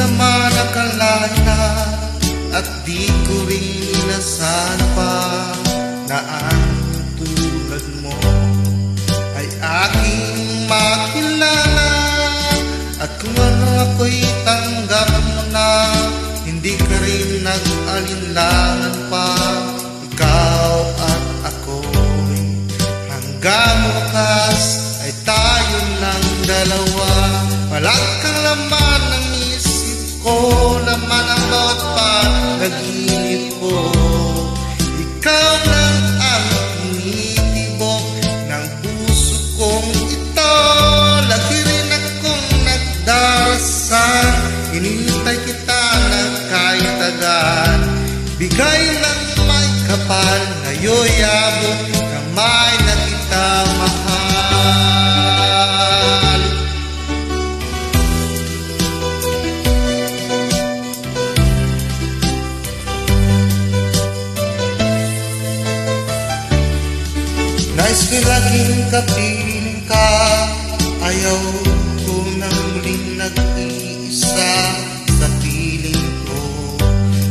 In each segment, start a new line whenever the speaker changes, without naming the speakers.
naman akalain na At di ko rin inasahan pa Na ang tulad mo Ay aking makilala. At kung ano ako'y tanggap mo na Hindi ka rin nag-alinlangan pa. Ikaw at ako'y Hanggang wakas ay tayo ng dalawa. Walang kang laman ng nagdarasal Inintay kita na kahit agad Bigay ng may kapal Ngayon'y abot kamay na kita mahal. Nais ko laging kapiling ka. Ayaw ko na muling Sa piling ko.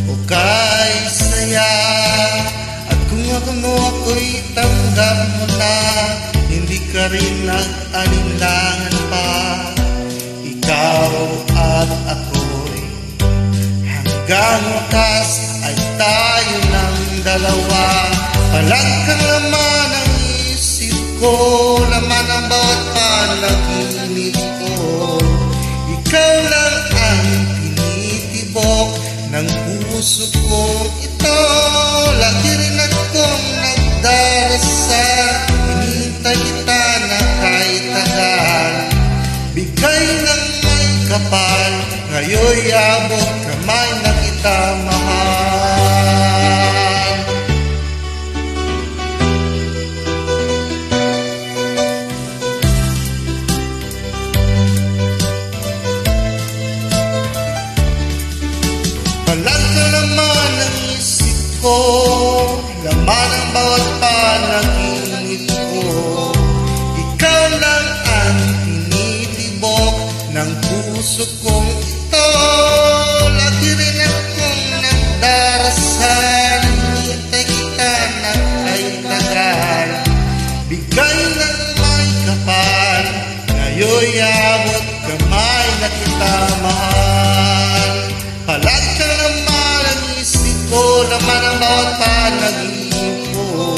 O kay saya At kung ako no ako'y tanggap mo na Hindi ka rin nag-alinlangan pa. Ikaw at ako'y Hanggang wakas ay tayo ng dalawa. Palag kang laman ang isip ko puso ko ito Lagi rin akong nagdarasal Hinintay kita na kahit tagal. Bigay ng may kapal Ngayon'y abot kamay na kita mahal ko Laman ang bawat panaginip ko. Ikaw lang ang tinitibok ng puso kong ito. Lagi rin akong nagdarasal Hinintay kita na ay tagal. Bigay ng may kapal Ngayon'y abot kamay na kita mahal ng nota nag-iimpo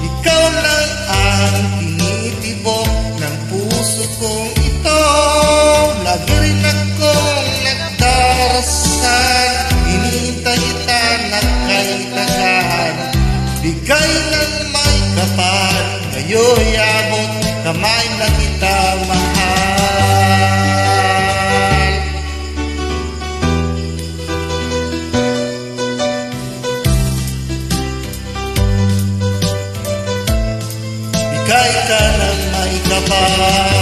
Ikaw lang ang tinitibok ng puso kong ito. Lagi rin akong nagdarasal Hinihintay kita na kaitagaan Bigay ng may kapal Ngayon'y abot kamay na kita. ka ng maikapan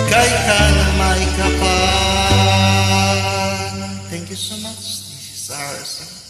Ika'y ka ng maikapan Thank you so much. This is our song.